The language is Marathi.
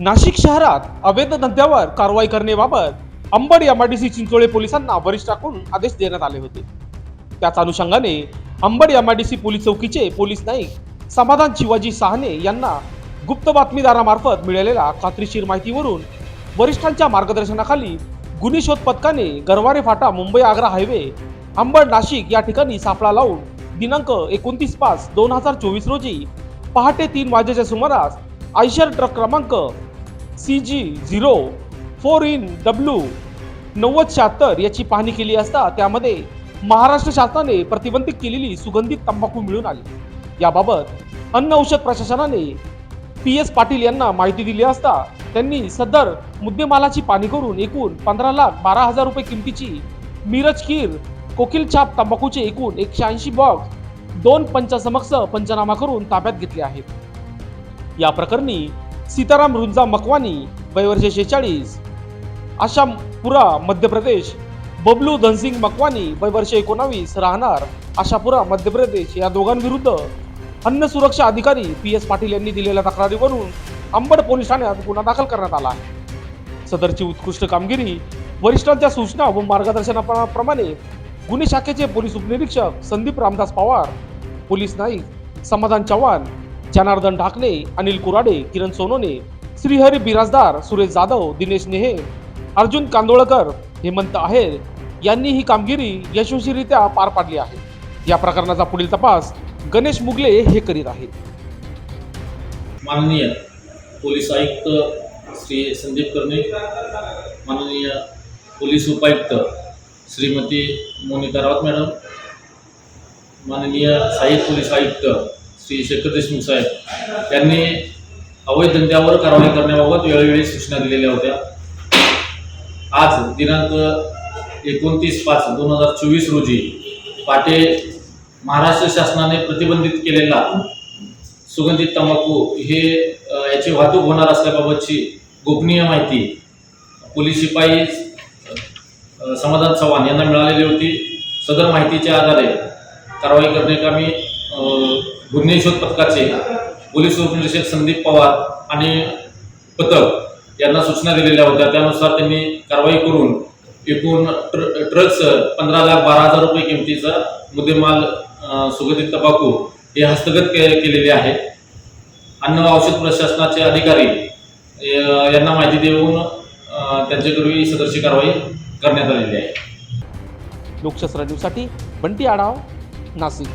नाशिक शहरात अवैध धंद्यावर कारवाई करण्याबाबत अंबड एमआयडीसी चिंचोळे पोलिसांना वरिष्ठ वरिष्ठाकडून आदेश देण्यात आले होते. त्याच अनुषंगाने अंबड एमआयडीसी पोलीस चौकीचे पोलीस नाईक समाधान शिवाजी सहाने यांना गुप्त बातमीदारामार्फत मिळालेल्या खात्रीशीर माहितीवरून वरिष्ठांच्या मार्गदर्शनाखाली गुन्हे शोध पथकाने गरवारे फाटा मुंबई आग्रा हायवे अंबड नाशिक या ठिकाणी सापळा लावून दिनांक एकोणतीस पाच दोन हजार चोवीस रोजी पहाटे तीन वाजेच्या सुमारास आयशर ट्रक क्रमांक C G zero four N W नव्वद शहात्तर याची पाहणी केली असता त्यामध्ये महाराष्ट्र शासनाने प्रतिबंधित केलेली सुगंधित तंबाखू मिळून आली. याबाबत अन्न औषध प्रशासनाने पी एस पाटील यांना माहिती दिली असता त्यांनी सदर मुद्देमालाची पाहणी करून एकूण पंधरा लाख बारा हजार रुपये किमतीची मिरज खीर कोकिल छाप तंबाखूचे एकूण एकशे ऐंशी बॉक्स दोन पंचासमक्ष पंचनामा करून ताब्यात घेतले आहेत. या प्रकरणी सीताराम रुंजा मकवानी वयवर्ष शेहेचाळीस. आशाम आशापुरा मध्य प्रदेश. बबलू धनसिंग मकवानी वयवर्षे एकोणावीस राहणार. आशापुरा मध्य प्रदेश. या दोघांविरुद्ध अन्न सुरक्षा अधिकारी पी एस पाटील यांनी दिलेल्या तक्रारीवरून अंबड पोलीस ठाण्यात गुन्हा दाखल करण्यात आला आहे. सदरची उत्कृष्ट कामगिरी वरिष्ठांच्या सूचना व मार्गदर्शनाप्रमाणे गुन्हे शाखेचे पोलीस उपनिरीक्षक संदीप रामदास पवार पोलीस नाईक समाधान चव्हाण जनार्दन ढाकणे अनिल कुराडे किरण सोनोने श्रीहरी बिराजदार सुरेश जाधव दिनेश नेहे अर्जुन कांदोळकर हेमंत आहेर यांनी ही कामगिरी यशस्वीरित्या पार पाडली आहे. या प्रकरणाचा पुढील तपास गणेश मुगले हे करीत आहेत. माननीय पोलीस आयुक्त श्री संदीप कर्णे माननीय पोलीस उपायुक्त श्रीमती मोनिका रावत मॅडम माननीय सहाय्यक पोलीस आयुक्त श्री शेखर देशमुख साहेब त्यांनी अवैध धंद्यावर कारवाई करण्याबाबत वेळोवेळी सूचना दिलेल्या होत्या. आज दिनांक एकोणतीस पाच दोन हजार चोवीस रोजी पाटे महाराष्ट्र शासनाने प्रतिबंधित केलेला सुगंधित तंबाखू हे याची वाहतूक होणार असल्याबाबतची गोपनीय माहिती पोलीस शिपाई समाधान चव्हाण यांना मिळालेली होती. सदर माहितीच्या आधारे कारवाई करण्याकामी अ, गुन्हे शोध पथकाचे पोलीस उपनिरीक्षक संदीप पवार आणि पथक यांना सूचना दिलेल्या होत्या. त्यानुसार त्यांनी कारवाई करून एकूण ट्र ट्रक्स पंधरा लाख बारा हजार रुपये किमतीचा मुद्देमाल सुगंधित तंबाखू हे हस्तगत के केलेले आहे. अन्न औषध प्रशासनाचे अधिकारी यांना माहिती देऊन अ, त्यांच्यापूर्वी सदरची कारवाई करण्यात आलेली आहे. लोकशास्त्र न्यूजसाठी बंटी आढाव नाशिक.